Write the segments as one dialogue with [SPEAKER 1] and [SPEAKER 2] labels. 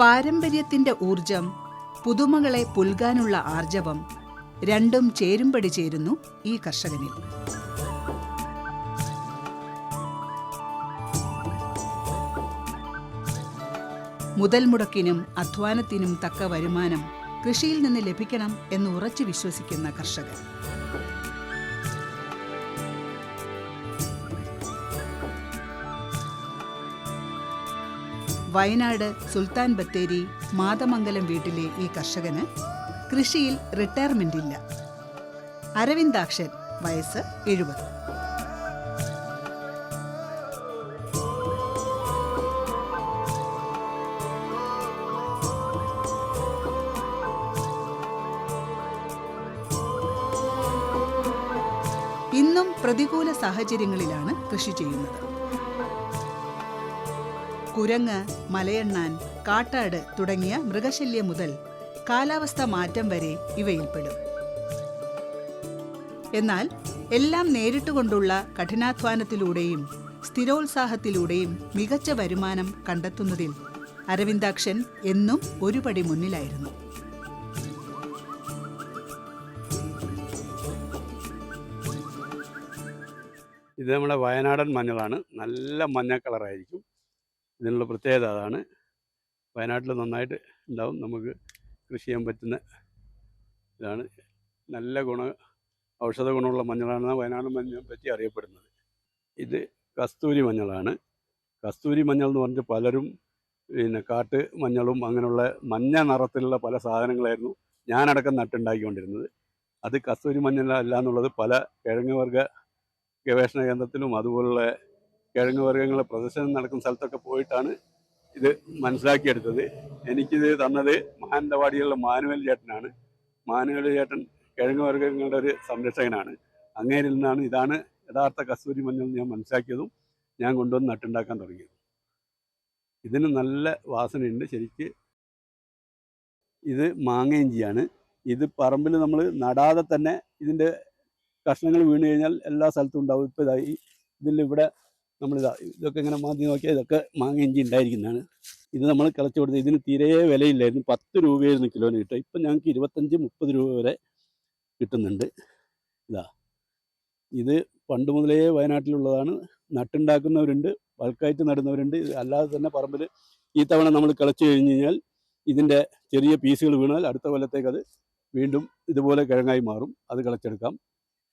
[SPEAKER 1] പാരമ്പര്യത്തിന്റെ ഊർജം പുതുമകളെ പുൽകാനുള്ള ആർജവം രണ്ടും ചേരുംപടി ചേരുന്നു ഈ കർഷകനിൽ. മുതൽ മുടക്കിനും അധ്വാനത്തിനും തക്ക വരുമാനം കൃഷിയിൽ നിന്ന് ലഭിക്കണം എന്ന് ഉറച്ചു വിശ്വസിക്കുന്ന കർഷകൻ. വയനാട് സുൽത്താൻ ബത്തേരി മാതമംഗലം വീട്ടിലെ ഈ കർഷകന് കൃഷിയിൽ റിട്ടയർമെന്റ് ഇല്ല. അരവിന്ദാക്ഷൻ വയസ്സ് എഴുപത്. ഇന്നും പ്രതികൂല സാഹചര്യങ്ങളിലാണ് കൃഷി ചെയ്യുന്നത്. കുരങ്ങ് മലയണ്ണാൻ കാട്ടാട് തുടങ്ങിയ മൃഗശല്യം മുതൽ കാലാവസ്ഥ മാറ്റം വരെ ഇവയിൽപ്പെടും. എന്നാൽ എല്ലാം നേരിട്ടുകൊണ്ടുള്ള കഠിനാധ്വാനത്തിലൂടെയും സ്ഥിരോത്സാഹത്തിലൂടെയും മികച്ച വരുമാനം കണ്ടെത്തുന്നതിൽ അരവിന്ദാക്ഷൻ എന്നും ഒരുപടി മുന്നിലായിരുന്നു.
[SPEAKER 2] ഇത് നമ്മുടെ വയനാടൻ മഞ്ഞളാണ്. നല്ല മഞ്ഞ കളറായിരിക്കും. ഇതിനുള്ള പ്രത്യേകത അതാണ്. വയനാട്ടിൽ നന്നായിട്ട് ഉണ്ടാവും. നമുക്ക് കൃഷി ചെയ്യാൻ പറ്റുന്ന ഇതാണ്. നല്ല ഗുണ ഔഷധ ഗുണമുള്ള മഞ്ഞളാണ് വയനാട് മഞ്ഞളെ പറ്റി അറിയപ്പെടുന്നത്. ഇത് കസ്തൂരി മഞ്ഞളാണ്. കസ്തൂരി മഞ്ഞൾ എന്ന് പറഞ്ഞിട്ട് പലരും പിന്നെ കാട്ട് മഞ്ഞളും അങ്ങനെയുള്ള മഞ്ഞ നിറത്തിലുള്ള പല സാധനങ്ങളായിരുന്നു ഞാനടക്കം നട്ടുണ്ടാക്കിക്കൊണ്ടിരുന്നത്. അത് കസ്തൂരി മഞ്ഞളല്ല എന്നുള്ളത് പല കിഴങ്ങ് വർഗ ഗവേഷണ കേന്ദ്രത്തിലും അതുപോലുള്ള കിഴങ്ങ് വർഗങ്ങളെ പ്രദർശനം നടക്കുന്ന സ്ഥലത്തൊക്കെ പോയിട്ടാണ് ഇത് മനസ്സിലാക്കിയെടുത്തത്. എനിക്കിത് തന്നത് മാനന്തവാടിയിലുള്ള മാനുവൽ ചേട്ടനാണ്. മാനുവൽ ചേട്ടൻ കിഴങ്ങ് വർഗങ്ങളുടെ ഒരു സംരക്ഷകനാണ്. അങ്ങേരിൽ നിന്നാണ് ഇതാണ് യഥാർത്ഥ കസ്തൂരി മഞ്ഞൾ ഞാൻ മനസ്സിലാക്കിയതും ഞാൻ കൊണ്ടുവന്ന് നട്ടുണ്ടാക്കാൻ തുടങ്ങിയതും. ഇതിന് നല്ല വാസനയുണ്ട് ശരിക്ക്. ഇത് മാങ്ങയിഞ്ചിയാണ് ഇത് പറമ്പിൽ നമ്മൾ നടാതെ തന്നെ ഇതിന്റെ കഷ്ണങ്ങൾ വീണ് കഴിഞ്ഞാൽ എല്ലാ സ്ഥലത്തും ഉണ്ടാവും. ഇപ്പോൾ ഇതായി ഇതിൽ ഇവിടെ നമ്മളിതാ ഇതൊക്കെ ഇങ്ങനെ മാന്തി നോക്കിയാൽ ഇതൊക്കെ മാങ്ങ ഇഞ്ചി ഉണ്ടായിരിക്കുന്നതാണ് ഇത് നമ്മൾ കിളച്ച് കൊടുത്ത് ഇതിന് തീരെ വിലയില്ലായിരുന്നു. പത്ത് രൂപയായിരുന്നു കിലോന് കിട്ടുക. ഇപ്പം ഞങ്ങൾക്ക് ഇരുപത്തഞ്ച് മുപ്പത് രൂപ വരെ കിട്ടുന്നുണ്ട്. ഇതാ. ഇത് പണ്ട് മുതലേ വയനാട്ടിലുള്ളതാണ്. നട്ടുണ്ടാക്കുന്നവരുണ്ട് ബൾക്കായിട്ട് നടുന്നവരുണ്ട്. അല്ലാതെ തന്നെ പറമ്പിൽ ഈ തവണ നമ്മൾ കിളച്ച് കഴിഞ്ഞ് കഴിഞ്ഞാൽ ഇതിന്റെ ചെറിയ പീസുകൾ വീണാൽ അടുത്ത കൊല്ലത്തേക്ക് അത് വീണ്ടും ഇതുപോലെ കിഴങ്ങായി മാറും. അത് കിളച്ചെടുക്കാം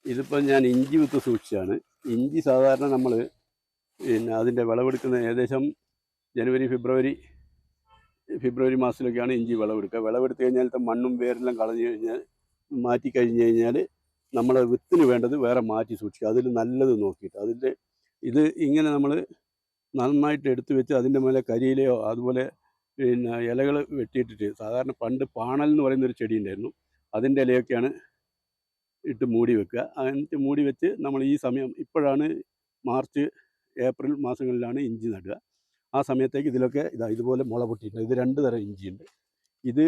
[SPEAKER 2] ഇതിപ്പോൾ ഞാൻ ഇഞ്ചി വിത്ത് സൂക്ഷിച്ചാണ് ഇഞ്ചി സാധാരണ നമ്മൾ പിന്നെ അതിന്റെ വിളവെടുക്കുന്ന ഏകദേശം ജനുവരി ഫെബ്രുവരി ഫെബ്രുവരി മാസത്തിലൊക്കെയാണ് ഇഞ്ചി വിളവെടുക്കുക. വിളവെടുത്ത് കഴിഞ്ഞാലത്തെ മണ്ണും വേരെല്ലാം കളഞ്ഞു കഴിഞ്ഞാൽ മാറ്റി കഴിഞ്ഞ് കഴിഞ്ഞാൽ നമ്മൾ വിത്തിന് വേണ്ടത് വേറെ മാറ്റി സൂക്ഷിക്കുക. അതിൽ നല്ലത് നോക്കിയിട്ട് അതിന്റെ ഇത് ഇങ്ങനെ നമ്മൾ നന്നായിട്ട് എടുത്തു വെച്ച് അതിന്റെ മേലെ കരിയിലയോ അതുപോലെ പിന്നെ ഇലകൾ വെട്ടിയിട്ടിട്ട് സാധാരണ പണ്ട് പാണൽ എന്ന് പറയുന്ന ഒരു ചെടി ഉണ്ടായിരുന്നു. അതിന്റെ ഇലയൊക്കെയാണ് ഇട്ട് മൂടി വെക്കുക. എന്നിട്ട് മൂടി വെച്ച് നമ്മൾ ഈ സമയം ഇപ്പോഴാണ് മാർച്ച് ഏപ്രിൽ മാസങ്ങളിലാണ് ഇഞ്ചി നടുക. ആ സമയത്തേക്ക് ഇതിലൊക്കെ ഇതാ ഇതുപോലെ മുള പൊട്ടിയിട്ടുണ്ട്. ഇത് രണ്ട് തരം ഇഞ്ചിയുണ്ട്. ഇത്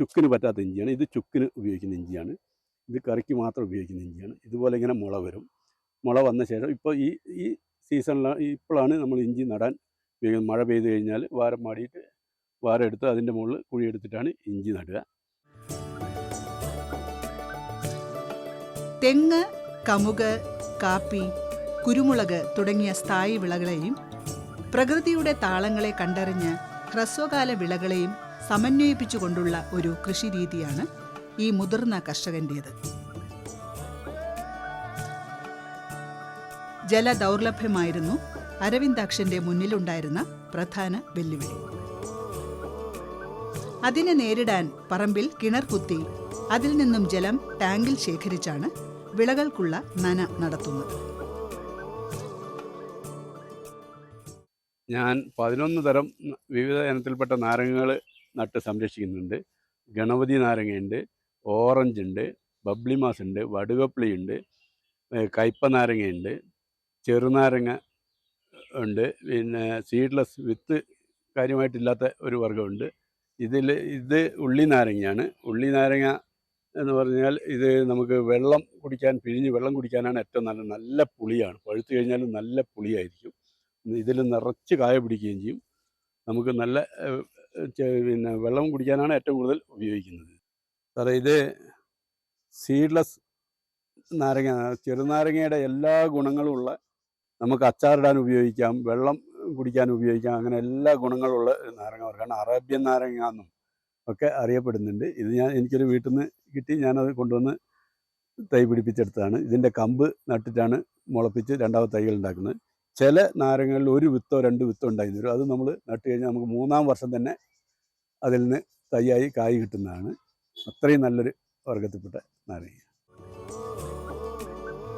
[SPEAKER 2] ചുക്കിന് പറ്റാത്ത ഇഞ്ചിയാണ്. ഇത് ചുക്കിന് ഉപയോഗിക്കുന്ന ഇഞ്ചിയാണ്. ഇത് കറിക്ക് മാത്രം ഉപയോഗിക്കുന്ന ഇഞ്ചിയാണ്. ഇതുപോലെ ഇങ്ങനെ മുള വരും. മുള വന്ന ശേഷം ഇപ്പോൾ ഈ ഈ സീസണിലാണ് ഇപ്പോഴാണ് നമ്മൾ ഇഞ്ചി നടാൻ ഉപയോഗിക്കുന്നത്. മഴ പെയ്ത് കഴിഞ്ഞാൽ വാരം മാടിയിട്ട് വാരം എടുത്ത് അതിന്റെ മുകളിൽ കുഴിയെടുത്തിട്ടാണ് ഇഞ്ചി നടുക.
[SPEAKER 1] തെങ്ങ് കമുക് കാപ്പി കുരുമുളക് തുടങ്ങിയ സ്ഥായി വിളകളെയും പ്രകൃതിയുടെ താളങ്ങളെ കണ്ടറിഞ്ഞ് ഹ്രസ്വകാല വിളകളെയും സമന്വയിപ്പിച്ചുകൊണ്ടുള്ള ഒരു കൃഷിരീതിയാണ് ഈ മുതിർന്ന കർഷകന്റേത് ജലദൗർലഭ്യമായിരുന്നു അരവിന്ദാക്ഷന്റെ മുന്നിലുണ്ടായിരുന്ന പ്രധാന വെല്ലുവിളി. അതിനെ നേരിടാൻ പറമ്പിൽ കിണർ കുത്തി അതിൽ നിന്നും ജലം ടാങ്കിൽ ശേഖരിച്ചാണ് വിളകൾക്കുള്ള നന നടത്തുന്നത്.
[SPEAKER 2] ഞാൻ പതിനൊന്ന് തരം വിവിധ ഇനത്തിൽപ്പെട്ട നാരങ്ങകൾ നട്ട് സംരക്ഷിക്കുന്നുണ്ട്. ഗണപതി നാരങ്ങയുണ്ട് ഓറഞ്ച് ഉണ്ട് ബബ്ലിമാസ് ഉണ്ട് വടുകപ്ലി ഉണ്ട് കയ്പ നാരങ്ങയുണ്ട് ചെറുനാരങ്ങ ഉണ്ട് പിന്നെ സീഡ്ലെസ് വിത്ത് കാര്യമായിട്ടില്ലാത്ത ഒരു വർഗമുണ്ട്. ഇതിൽ ഇത് ഉള്ളി നാരങ്ങയാണ്. ഉള്ളി നാരങ്ങ എന്ന് പറഞ്ഞാൽ ഇത് നമുക്ക് വെള്ളം കുടിക്കാൻ പിഴിഞ്ഞ് വെള്ളം കുടിക്കാനാണ് ഏറ്റവും നല്ല നല്ല പുളിയാണ്. പഴുത്തു കഴിഞ്ഞാലും നല്ല പുളിയായിരിക്കും. ഇതിൽ നിറച്ച് കായ പിടിക്കുകയും ചെയ്യും. നമുക്ക് നല്ല പിന്നെ വെള്ളം കുടിക്കാനാണ് ഏറ്റവും കൂടുതൽ ഉപയോഗിക്കുന്നത്. സാറേ ഇത് സീഡ്ലെസ് നാരങ്ങ ചെറുനാരങ്ങയുടെ എല്ലാ ഗുണങ്ങളും ഉള്ള നമുക്ക് അച്ചാറിടാൻ ഉപയോഗിക്കാം വെള്ളം കുടിക്കാൻ ഉപയോഗിക്കാം അങ്ങനെ എല്ലാ ഗുണങ്ങളുള്ള നാരങ്ങ വർഗമാണ്. അറേബ്യൻ നാരങ്ങ എന്നും ഒക്കെ അറിയപ്പെടുന്നുണ്ട്. ഇത് ഞാൻ എനിക്കൊരു വീട്ടിൽ നിന്ന് കിട്ടി ഞാനത് കൊണ്ടുവന്ന് തൈ പിടിപ്പിച്ചെടുത്തതാണ്. ഇതിന്റെ കമ്പ് നട്ടിട്ടാണ് മുളപ്പിച്ച് രണ്ടാമത്തെ തൈകൾ ഉണ്ടാക്കുന്നത്. ചില നാരങ്ങളിൽ ഒരു വിത്തോ രണ്ട് വിത്തോ ഉണ്ടായി തരും അത് നമ്മൾ നട്ട് കഴിഞ്ഞാൽ നമുക്ക് മൂന്നാം വർഷം തന്നെ അതിൽ നിന്ന് തയ്യായി കായ് കിട്ടുന്നതാണ്. അത്രയും നല്ലൊരു വർഗത്തിൽപ്പെട്ട നാരങ്ങ.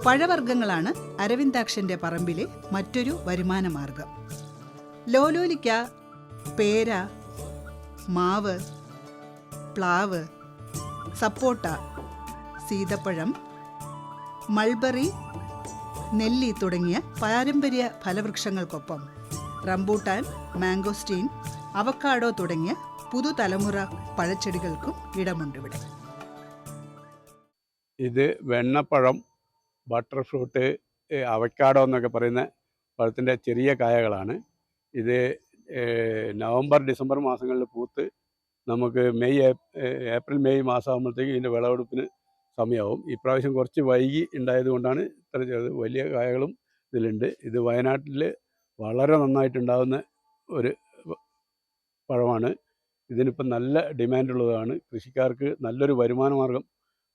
[SPEAKER 1] പഴവർഗങ്ങളാണ് അരവിന്ദാക്ഷന്റെ പറമ്പിലെ മറ്റൊരു വരുമാന മാർഗം ലോലോലിക്ക പേര മാവ് പ്ലാവ് സപ്പോട്ട സീതപ്പഴം മൾബറി നെല്ലി തുടങ്ങിയ പാരമ്പര്യ ഫലവൃക്ഷങ്ങൾക്കൊപ്പം റംബൂട്ടാൻ മാംഗോസ്റ്റീൻ അവക്കാഡോ തുടങ്ങിയ പുതുതലമുറ പഴച്ചെടികൾക്കും ഇടമുണ്ട് ഇടമുണ്ടിവിടെ
[SPEAKER 2] ഇത് വെണ്ണപ്പഴം ബട്ടർ ഫ്രൂട്ട് അവക്കാഡോ എന്നൊക്കെ പറയുന്ന പഴത്തിന്റെ ചെറിയ കായകളാണ്. ഇത് നവംബർ ഡിസംബർ മാസങ്ങളിൽ പൂത്ത് നമുക്ക് മെയ് ഏപ്രിൽ മെയ് മാസമാകുമ്പോഴത്തേക്കും ഇതിന്റെ വിളവെടുപ്പിന് സമയമാവും. ഇപ്രാവശ്യം കുറച്ച് വൈകി ഉണ്ടായത് കൊണ്ടാണ് ഇത്ര ചെറുത് വലിയ കായകളും ഇതിലുണ്ട്. ഇത് വയനാട്ടിൽ വളരെ നന്നായിട്ടുണ്ടാകുന്ന ഒരു പഴമാണ്. ഇതിനിപ്പം നല്ല ഡിമാൻഡുള്ളതാണ്. കൃഷിക്കാർക്ക് നല്ലൊരു വരുമാന മാർഗം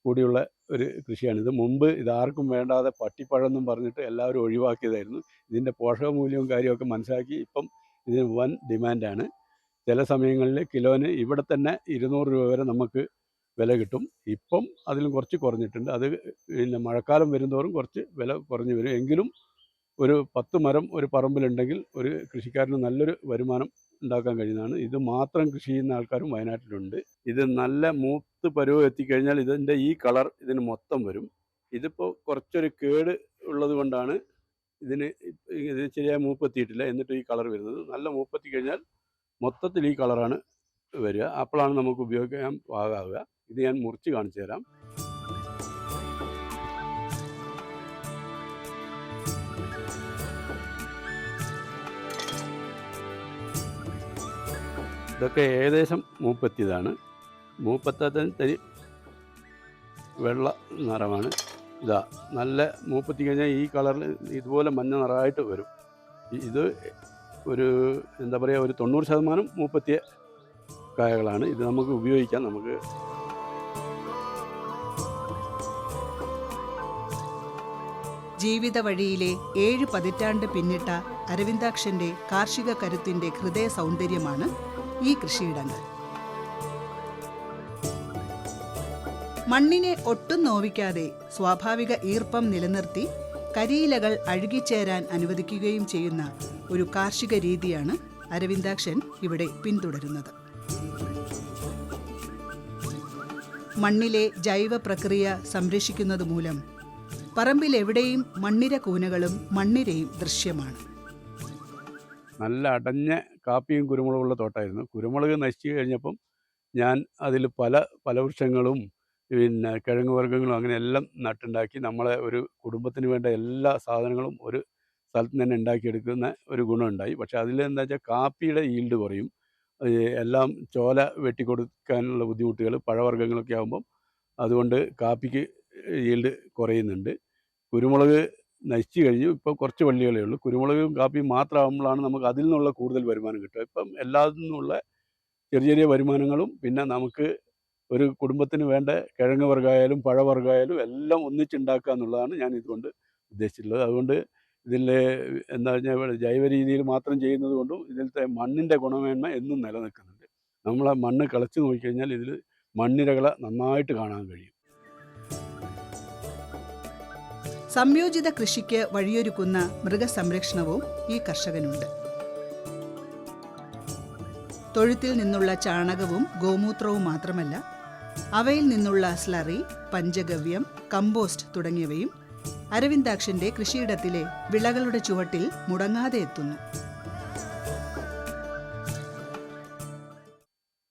[SPEAKER 2] കൂടിയുള്ള ഒരു കൃഷിയാണിത് മുമ്പ് ഇതാർക്കും വേണ്ടാതെ പട്ടിപ്പഴം എന്നും പറഞ്ഞിട്ട് എല്ലാവരും ഒഴിവാക്കിയതായിരുന്നു. ഇതിന്റെ പോഷകമൂല്യവും കാര്യമൊക്കെ മനസ്സിലാക്കി ഇപ്പം ഇതിന് വൻ ഡിമാൻഡാണ്. ചില സമയങ്ങളിൽ കിലോന് ഇവിടെ തന്നെ ഇരുന്നൂറ് രൂപ വരെ നമുക്ക് വില കിട്ടും. ഇപ്പം അതിലും കുറച്ച് കുറഞ്ഞിട്ടുണ്ട്. അത് പിന്നെ മഴക്കാലം വരുന്തോറും കുറച്ച് വില കുറഞ്ഞു വരും. എങ്കിലും ഒരു പത്ത് മരം ഒരു പറമ്പിലുണ്ടെങ്കിൽ ഒരു കൃഷിക്കാരന് നല്ലൊരു വരുമാനം ഉണ്ടാക്കാൻ കഴിയുന്നതാണ്. ഇത് മാത്രം കൃഷി ചെയ്യുന്ന ആൾക്കാരും വയനാട്ടിലുണ്ട്. ഇത് നല്ല മൂത്ത് പരുവം എത്തിക്കഴിഞ്ഞാൽ ഇതിന്റെ ഈ കളർ ഇതിന് മൊത്തം വരും. ഇതിപ്പോൾ കുറച്ചൊരു കേട് ഉള്ളത് കൊണ്ടാണ് ഇതിന് ഇതിന് ഇത് ശരിയായ മൂപ്പെത്തിയിട്ടില്ല. എന്നിട്ട് ഈ കളർ വരുന്നത്. നല്ല മൂപ്പെത്തി കഴിഞ്ഞാൽ മൊത്തത്തിൽ ഈ കളറാണ് വരിക. അപ്പോഴാണ് നമുക്ക് ഉപയോഗിക്കാൻ പാകാവുക. ഇത് ഞാൻ മുറിച്ച് കാണിച്ചു തരാം. ഇതൊക്കെ ഏകദേശം മൂപ്പത്തിയതാണ്. മൂപ്പത്താത്തതിന് തനി വെള്ള നിറമാണ്. ഇതാ നല്ല മൂപ്പത്തി കഴിഞ്ഞാൽ ഈ കളറിൽ ഇതുപോലെ മഞ്ഞ നിറമായിട്ട് വരും. ഇത് ഒരു എന്താ പറയുക ഒരു തൊണ്ണൂറ് ശതമാനം മൂപ്പത്തിയ കായകളാണ്. ഇത് നമുക്ക് ഉപയോഗിക്കാം. നമുക്ക്
[SPEAKER 1] ജീവിത വഴിയിലെ ഏഴ് പതിറ്റാണ്ട് പിന്നിട്ട അരവിന്ദാക്ഷന്റെ കാർഷിക കരുത്തിന്റെ ഹൃദയ സൗന്ദര്യമാണ് ഈ കൃഷിയിടങ്ങൾ. മണ്ണിനെ ഒട്ടും നോവിക്കാതെ സ്വാഭാവിക ഈർപ്പം നിലനിർത്തി കരിയിലകൾ അഴുകിച്ചേരാൻ അനുവദിക്കുകയും ചെയ്യുന്ന ഒരു കാർഷിക രീതിയാണ് അരവിന്ദാക്ഷൻ ഇവിടെ പിന്തുടരുന്നത്. മണ്ണിലെ ജൈവ പ്രക്രിയ സംരക്ഷിക്കുന്നത് മൂലം പറമ്പിലെവിടെയും മണ്ണിര കൂനകളും മണ്ണിരയും ദൃശ്യമാണ്.
[SPEAKER 2] നല്ല അടഞ്ഞ കാപ്പിയും കുരുമുളകുള്ള തോട്ടമായിരുന്നു കുരുമുളക് നശിച്ചു കഴിഞ്ഞപ്പം ഞാൻ അതിൽ പല പല വൃക്ഷങ്ങളും പിന്നെ കിഴങ്ങ് വർഗങ്ങളും അങ്ങനെ എല്ലാം നട്ടുണ്ടാക്കി നമ്മളെ ഒരു കുടുംബത്തിന് വേണ്ട എല്ലാ സാധനങ്ങളും ഒരു സ്ഥലത്ത് തന്നെ ഉണ്ടാക്കിയെടുക്കുന്ന ഒരു ഗുണമുണ്ടായി. പക്ഷേ അതിൽ എന്താ വെച്ചാൽ കാപ്പിയുടെ ഈൽഡ് കുറയും. എല്ലാം ചോല വെട്ടിക്കൊടുക്കാനുള്ള ബുദ്ധിമുട്ടുകൾ പഴവർഗങ്ങളൊക്കെ ആകുമ്പം അതുകൊണ്ട് കാപ്പിക്ക് ഈൽഡ് കുറയുന്നുണ്ട്. കുരുമുളക് നശിച്ചു കഴിഞ്ഞു. ഇപ്പോൾ കുറച്ച് വള്ളികളേ ഉള്ളൂ. കുരുമുളകും കാപ്പിയും മാത്രമാകുമ്പോഴാണ് നമുക്ക് അതിൽ നിന്നുള്ള കൂടുതൽ വരുമാനം കിട്ടുക. ഇപ്പം എല്ലാത്തിൽ നിന്നുള്ള ചെറിയ ചെറിയ വരുമാനങ്ങളും പിന്നെ നമുക്ക് ഒരു കുടുംബത്തിന് വേണ്ട കിഴങ്ങ് വർഗമായാലും പഴവർഗമായാലും എല്ലാം ഒന്നിച്ചുണ്ടാക്കുക എന്നുള്ളതാണ് ഞാൻ ഇതുകൊണ്ട് ഉദ്ദേശിച്ചിട്ടുള്ളത്. അതുകൊണ്ട് ഇതിൽ എന്താ പറഞ്ഞാൽ ജൈവ രീതിയിൽ മാത്രം ചെയ്യുന്നത് കൊണ്ടും ഇതിലത്തെ മണ്ണിന്റെ ഗുണമേന്മ എന്നും നിലനിൽക്കുന്നുണ്ട്. നമ്മളെ മണ്ണ് കളച്ച് നോക്കിക്കഴിഞ്ഞാൽ ഇതിൽ മണ്ണിരകളെ നന്നായിട്ട് കാണാൻ കഴിയും.
[SPEAKER 1] സംയോജിത കൃഷിക്ക് വഴിയൊരുക്കുന്ന മൃഗസംരക്ഷണവും ഈ കർഷകനുണ്ട്. തൊഴുത്തിൽ നിന്നുള്ള ചാണകവും ഗോമൂത്രവും മാത്രമല്ല അവയിൽ നിന്നുള്ള സ്ലറി പഞ്ചഗവ്യം കമ്പോസ്റ്റ് തുടങ്ങിയവയും അരവിന്ദാക്ഷന്റെ കൃഷിയിടത്തിലെ വിളകളുടെ ചുവട്ടിൽ മുടങ്ങാതെ എത്തുന്നു.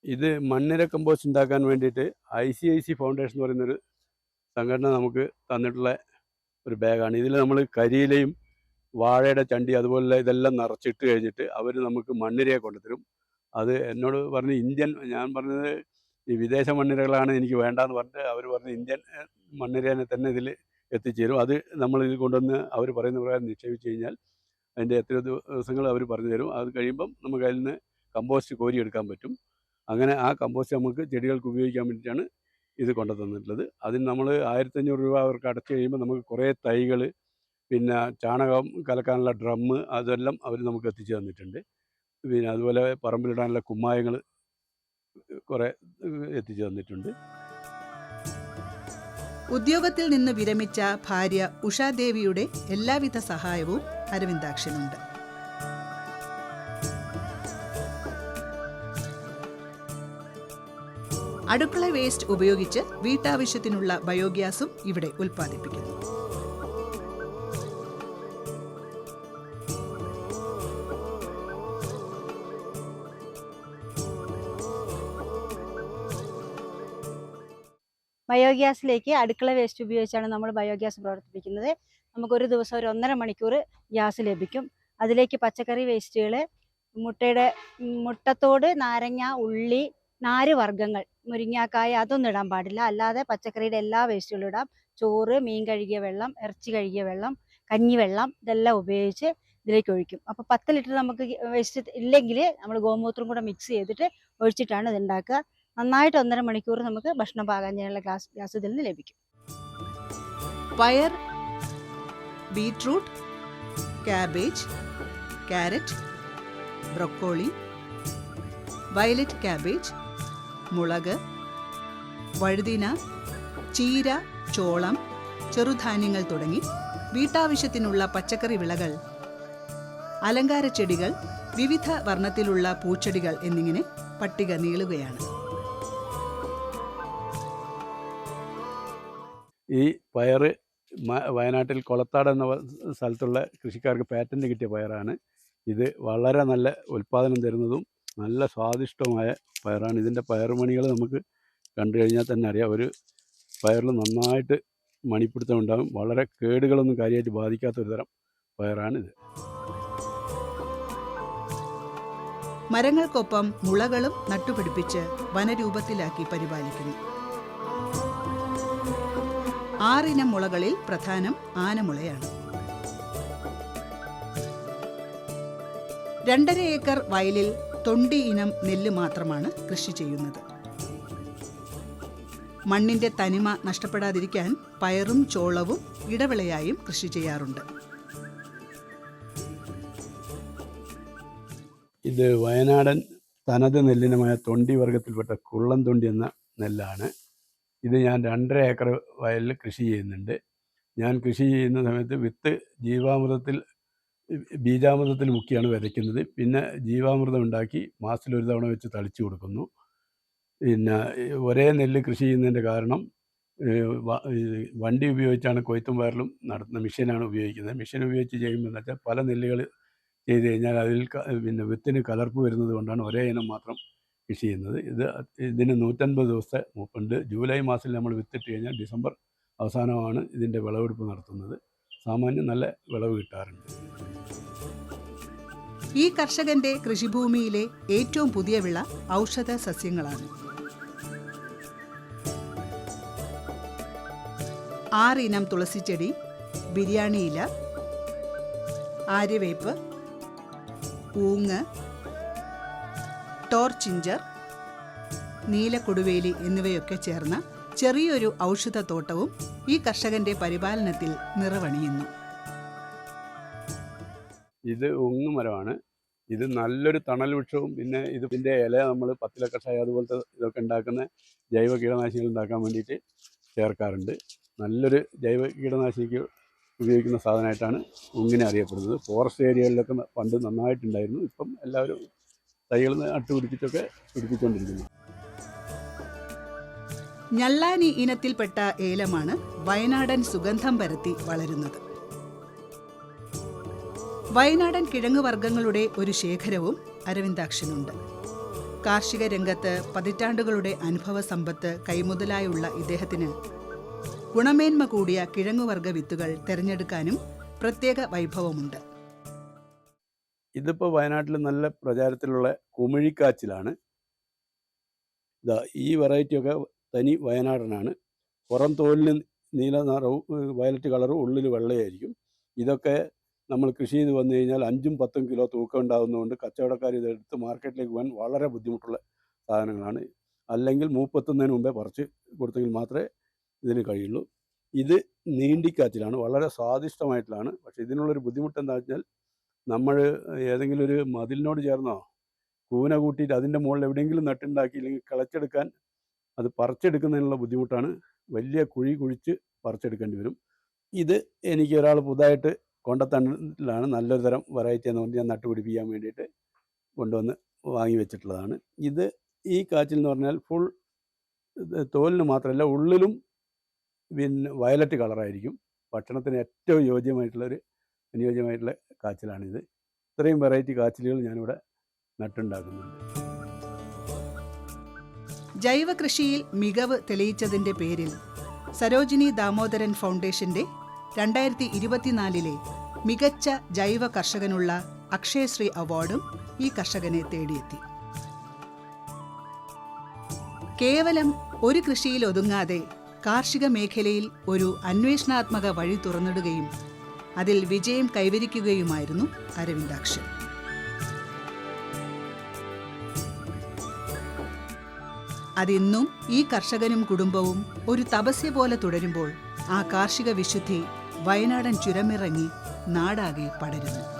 [SPEAKER 2] ഇത് മണ്ണിര കമ്പോസ്റ്റ് ഉണ്ടാക്കാൻ വേണ്ടിയിട്ട് I C I C foundation എന്ന് പറയുന്നൊരു സംഘടന നമുക്ക് തന്നിട്ടുള്ള ഒരു ബാഗാണ്. ഇതിൽ നമ്മൾ കരിയിലയും വാഴയുടെ ചണ്ടി അതുപോലെ ഇതെല്ലാം നിറച്ചിട്ട് കഴിഞ്ഞിട്ട് അവർ നമുക്ക് മണ്ണിരയെ കൊണ്ടുതരും. അത് എന്നോട് പറഞ്ഞ് ഇന്ത്യൻ ഞാൻ പറഞ്ഞത് ഈ വിദേശ മണ്ണിരകളാണ് എനിക്ക് വേണ്ടാന്ന് പറഞ്ഞിട്ട് അവർ പറഞ്ഞ് ഇന്ത്യൻ മണ്ണിരേനെ തന്നെ ഇതിൽ എത്തിച്ചേരും. അത് നമ്മൾ ഇതിൽ കൊണ്ടുവന്ന് അവർ പറയുന്ന പ്രകാരം നിക്ഷേപിച്ച് കഴിഞ്ഞാൽ അതിന്റെ എത്ര ദിവസങ്ങൾ അവർ പറഞ്ഞു തരും. അത് കഴിയുമ്പം നമുക്ക് അതിൽ നിന്ന് കമ്പോസ്റ്റ് കോരിയെടുക്കാൻ പറ്റും. അങ്ങനെ ആ കമ്പോസ്റ്റ് നമുക്ക് ചെടികൾക്ക് ഉപയോഗിക്കാൻ വേണ്ടിയിട്ടാണ് ഇത് കൊണ്ടു തന്നിട്ടുള്ളത്. അതിന് നമ്മൾ ആയിരത്തഞ്ഞൂറ് രൂപ അവർക്ക് അടച്ചു കഴിയുമ്പോൾ നമുക്ക് കുറേ തൈകൾ പിന്നെ ചാണകം കലക്കാനുള്ള ഡ്രമ്മ് അതെല്ലാം അവർ നമുക്ക് എത്തിച്ചു തന്നിട്ടുണ്ട്. പിന്നെ അതുപോലെ പറമ്പിലിടാനുള്ള കുമ്മായങ്ങൾ കുറേ എത്തിച്ചു തന്നിട്ടുണ്ട്.
[SPEAKER 1] ഉദ്യോഗത്തിൽ നിന്ന് വിരമിച്ച ഭാര്യ ഉഷാദേവിയുടെ എല്ലാവിധ സഹായവും അരവിന്ദാക്ഷനുണ്ട്. അടുക്കള വേസ്റ്റ് ഉപയോഗിച്ച് വീട്ടാവശ്യത്തിനുള്ള ബയോഗ്യാസും ഇവിടെ ഉൽപ്പാദിപ്പിക്കുന്നു.
[SPEAKER 3] ബയോഗ്യാസിലേക്ക് അടുക്കള വേസ്റ്റ് ഉപയോഗിച്ചാണ് നമ്മൾ ബയോഗ്യാസ് പ്രവർത്തിപ്പിക്കുന്നത്. നമുക്കൊരു ദിവസം ഒരു ഒന്നര മണിക്കൂർ ഗ്യാസ് ലഭിക്കും. അതിലേക്ക് പച്ചക്കറി വേസ്റ്റുകൾ മുട്ടയുടെ മുട്ടത്തോട് നാരങ്ങ ഉള്ളി നാര് വർഗങ്ങൾ. മുരിങ്ങാക്കായ അതൊന്നും ഇടാൻ പാടില്ല. അല്ലാതെ പച്ചക്കറിയുടെ എല്ലാ വേസ്റ്റുകളും ഇടാം. ചോറ് മീൻ കഴുകിയ വെള്ളം ഇറച്ചി കഴുകിയ വെള്ളം കഞ്ഞിവെള്ളം ഇതെല്ലാം ഉപയോഗിച്ച് ഇതിലേക്ക് ഒഴിക്കും. അപ്പോൾ പത്ത് ലിറ്റർ നമുക്ക് വേസ്റ്റ് ഇല്ലെങ്കിൽ നമ്മൾ ഗോമൂത്രം കൂടെ മിക്സ് ചെയ്തിട്ട് ഒഴിച്ചിട്ടാണ് ഇത് ഉണ്ടാക്കുക. നന്നായിട്ട് ഒന്നര മണിക്കൂർ നമുക്ക് ഭക്ഷണം പാകം ചെയ്യാനുള്ള ഗ്യാസ് ഗ്യാസ് ഇതിൽ നിന്ന് ലഭിക്കും.
[SPEAKER 1] പയർ beetroot cabbage carrot broccoli violet cabbage മുളക് വഴുതിന ചീര ചോളം ചെറുധാന്യങ്ങൾ തുടങ്ങി വീട്ടാവശ്യത്തിനുള്ള പച്ചക്കറി വിളകൾ അലങ്കാര ചെടികൾ വിവിധ വർണത്തിലുള്ള പൂച്ചെടികൾ എന്നിങ്ങനെ പട്ടിക നീളുകയാണ്.
[SPEAKER 2] ഈ പയറ് വയനാട്ടിൽ കൊളത്താട് എന്ന സ്ഥലത്തുള്ള കൃഷിക്കാർക്ക് പാറ്റന്റ് കിട്ടിയ പയറാണ്. ഇത് വളരെ നല്ല ഉൽപ്പാദനം തരുന്നതും നല്ല സ്വാദിഷ്ടമായ പയറാണ്. ഇതിന്റെ പയറുമണികൾ നമുക്ക് കണ്ടു കഴിഞ്ഞാൽ തന്നെ അറിയാം. ഒരു പയറിൽ നന്നായിട്ട് മണിപ്പിടുത്തം ഉണ്ടാകും. വളരെ കേടുകളൊന്നും കാര്യമായിട്ട് ബാധിക്കാത്ത ഒരു തരം പയറാണിത്
[SPEAKER 1] മരങ്ങൾക്കൊപ്പം മുളകളും നട്ടുപിടിപ്പിച്ച് വനരൂപത്തിലാക്കി പരിപാലിക്കുന്നു. ആറിനം മുളകളിൽ പ്രധാനം ആനമുളയാണ്. രണ്ടര ഏക്കർ വയലിൽ തൊണ്ടി ഇനം നെല്ല് മാത്രമാണ് കൃഷി ചെയ്യുന്നത്. മണ്ണിന്റെ തനിമ നഷ്ടപ്പെടാതിരിക്കാൻ പയറും ചോളവും ഇടവിളയായും കൃഷി ചെയ്യാറുണ്ട്.
[SPEAKER 2] ഇത് വയനാടൻ തനത് നെല്ലിനമായ തൊണ്ടി വർഗത്തിൽപ്പെട്ട കുള്ളൻ തൊണ്ടി എന്ന നെല്ലാണ്. ഇത് ഞാൻ രണ്ടര ഏക്കർ വയലിൽ കൃഷി ചെയ്യുന്നുണ്ട്. ഞാൻ കൃഷി ചെയ്യുന്ന സമയത്ത് വിത്ത് ജീവാമൃതത്തിൽ ബീജാമൃതത്തിൽ മുക്കിയാണ് വിതയ്ക്കുന്നത്. പിന്നെ ജീവാമൃതം ഉണ്ടാക്കി മാസത്തിൽ ഒരു തവണ വെച്ച് തളിച്ചു കൊടുക്കുന്നു. പിന്നെ ഒരേ നെല്ല് കൃഷി ചെയ്യുന്നതിന്റെ കാരണം വണ്ടി ഉപയോഗിച്ചാണ് കൊയ്ത്തും വയറിലും നടത്തുന്ന മെഷീനാണ് ഉപയോഗിക്കുന്നത്. മെഷീൻ ഉപയോഗിച്ച് ചെയ്യുമ്പോൾ വെച്ചാൽ പല നെല്ലുകൾ ചെയ്ത് കഴിഞ്ഞാൽ അതിൽ പിന്നെ വിത്തിന് കലർപ്പ് വരുന്നത് കൊണ്ടാണ് ഒരേ ഇനം മാത്രം കൃഷി ചെയ്യുന്നത്. ഇത് ഇതിന് നൂറ്റൻപത് ദിവസത്തെ മൂപ്പുണ്ട്. ജൂലൈ മാസത്തിൽ നമ്മൾ വിത്തിട്ട് കഴിഞ്ഞാൽ ഡിസംബർ അവസാനമാണ് ഇതിന്റെ വിളവെടുപ്പ് നടത്തുന്നത്. സാമാന്യം നല്ല വിളവ് കിട്ടാറുണ്ട്.
[SPEAKER 1] ഈ കർഷകന്റെ കൃഷിഭൂമിയിലെ ഏറ്റവും പുതിയ വിള ഔഷധ സസ്യങ്ങളാണ്. ആറിനം തുളസിച്ചെടി ബിരിയാണി ഇല ആര്യവേപ്പ് ഊങ്ങ് ടോർച്ചിഞ്ചർ നീലക്കൊടുവേലി എന്നിവയൊക്കെ ചേർന്ന ചെറിയൊരു ഔഷധത്തോട്ടവും ഈ കർഷകന്റെ പരിപാലനത്തിൽ നിറവണിയുന്നു.
[SPEAKER 2] ഇത് ഉങ്ങുമരമാണ് ഇത് നല്ലൊരു തണൽ വൃക്ഷവും പിന്നെ ഇത് ഇതിന്റെ ഇല നമ്മൾ പത്തില കഷായം അതുപോലത്തെ ഇതൊക്കെ ഉണ്ടാക്കുന്ന ജൈവ കീടനാശിനികൾ ഉണ്ടാക്കാൻ വേണ്ടിയിട്ട് ചേർക്കാറുണ്ട്. നല്ലൊരു ജൈവ കീടനാശിനിക്ക് ഉപയോഗിക്കുന്ന സാധനമായിട്ടാണ് ഉങ്ങിനെ അറിയപ്പെടുന്നത്. ഫോറസ്റ്റ് ഏരിയകളിലൊക്കെ പണ്ട് നന്നായിട്ടുണ്ടായിരുന്നു. ഇപ്പം എല്ലാവരും തൈകൾ നട്ട് പിടിപ്പിച്ചൊക്കെ പിടിപ്പിച്ചുകൊണ്ടിരിക്കുന്നു
[SPEAKER 1] ഞല്ലാനി ഇനത്തിൽപ്പെട്ട ഏലമാണ് വയനാടൻ സുഗന്ധം പരത്തി വളരുന്നത്. വയനാടൻ കിഴങ്ങ് വർഗങ്ങളുടെ ഒരു ശേഖരവും അരവിന്ദാക്ഷനുണ്ട്. കാർഷിക രംഗത്ത് പതിറ്റാണ്ടുകളുടെ അനുഭവ സമ്പത്ത് കൈമുതലായുള്ള ഇദ്ദേഹത്തിന് ഗുണമേന്മ കൂടിയ കിഴങ്ങുവർഗ വിത്തുകൾ തിരഞ്ഞെടുക്കാനും പ്രത്യേക വൈഭവമുണ്ട്.
[SPEAKER 2] ഇതിപ്പോൾ വയനാട്ടിൽ നല്ല പ്രചാരത്തിലുള്ള കുമിഴിക്കാച്ചിലാണ്. ഇതാ ഈ വെറൈറ്റിയൊക്കെ തനി വയനാടനാണ്. പുറം തോലിന് നീല നിറവും വയലറ്റ് കളറും ഉള്ളിൽ വെള്ളയായിരിക്കും. ഇതൊക്കെ നമ്മൾ കൃഷി ചെയ്ത് വന്നു കഴിഞ്ഞാൽ അഞ്ചും പത്തും കിലോ തൂക്കം ഉണ്ടാകുന്നതുകൊണ്ട് കച്ചവടക്കാർ ഇതെടുത്ത് മാർക്കറ്റിലേക്ക് പോകാൻ വളരെ ബുദ്ധിമുട്ടുള്ള സാധനങ്ങളാണ്. അല്ലെങ്കിൽ മൂപ്പത്തുന്നതിന് മുമ്പേ പറിച്ച് കൊടുത്തെങ്കിൽ മാത്രമേ ഇതിന് കഴിയുള്ളൂ. ഇത് നീണ്ടിക്കാച്ചിലാണ് വളരെ സ്വാദിഷ്ടമായിട്ടുള്ളതാണ്. പക്ഷേ ഇതിനുള്ളൊരു ബുദ്ധിമുട്ട് എന്താ വെച്ചാൽ നമ്മൾ ഏതെങ്കിലും ഒരു മതിലിനോട് ചേർന്നോ കൂന കൂട്ടിയിട്ട് അതിന്റെ മുകളിൽ എവിടെയെങ്കിലും നട്ടുണ്ടാക്കി ഇല്ലെങ്കിൽ കിളച്ചെടുക്കാൻ അത് പറിച്ചെടുക്കുന്നതിനുള്ള ബുദ്ധിമുട്ടാണ്. വലിയ കുഴി കുഴിച്ച് പറിച്ചെടുക്കേണ്ടി വരും. ഇത് എനിക്ക് ഒരാൾ പുതുതായിട്ട് കൊണ്ടത്തണ്ടിലാണ് നല്ലൊരു തരം വെറൈറ്റി എന്ന് പറഞ്ഞ് ഞാൻ നട്ടുപിടിപ്പിക്കാൻ വേണ്ടിയിട്ട് കൊണ്ടുവന്ന് വാങ്ങി വെച്ചിട്ടുള്ളതാണ്. ഇത് ഈ കാച്ചിൽ എന്ന് പറഞ്ഞാൽ ഫുൾ തോലിന് മാത്രമല്ല ഉള്ളിലും പിന്നെ വയലറ്റ് കളറായിരിക്കും ഭക്ഷണത്തിന് ഏറ്റവും യോജ്യമായിട്ടുള്ളൊരു അനുയോജ്യമായിട്ടുള്ള കാച്ചിലാണിത്. ഇത്രയും വെറൈറ്റി കാച്ചിലുകൾ ഞാനിവിടെ നട്ടുണ്ടാക്കുന്നുണ്ട്.
[SPEAKER 1] ജൈവ കൃഷിയിൽ മികവ് തെളിയിച്ചതിന്റെ പേരിൽ സരോജിനി ദാമോദരൻ ഫൗണ്ടേഷന്റെ രണ്ടായിരത്തി ഇരുപത്തിനാലിലെ മികച്ച ജൈവ കർഷകനുള്ള അക്ഷയശ്രീ അവാർഡും ഈ കർഷകനെ തേടിയെത്തി. കേവലം ഒരു കൃഷിയിൽ ഒതുങ്ങാതെ കാർഷിക മേഖലയിൽ ഒരു അന്വേഷണാത്മക വഴി തുറന്നിടുകയും അതിൽ വിജയം കൈവരിക്കുകയുമായിരുന്നു അരവിന്ദാക്ഷൻ. അതിന്നും ഈ കർഷകനും കുടുംബവും ഒരു തപസ്യ പോലെ തുടരുമ്പോൾ ആ കാർഷിക വിശുദ്ധി വയനാടൻ ചുരമിറങ്ങി നാടാകെ പടരുന്നു.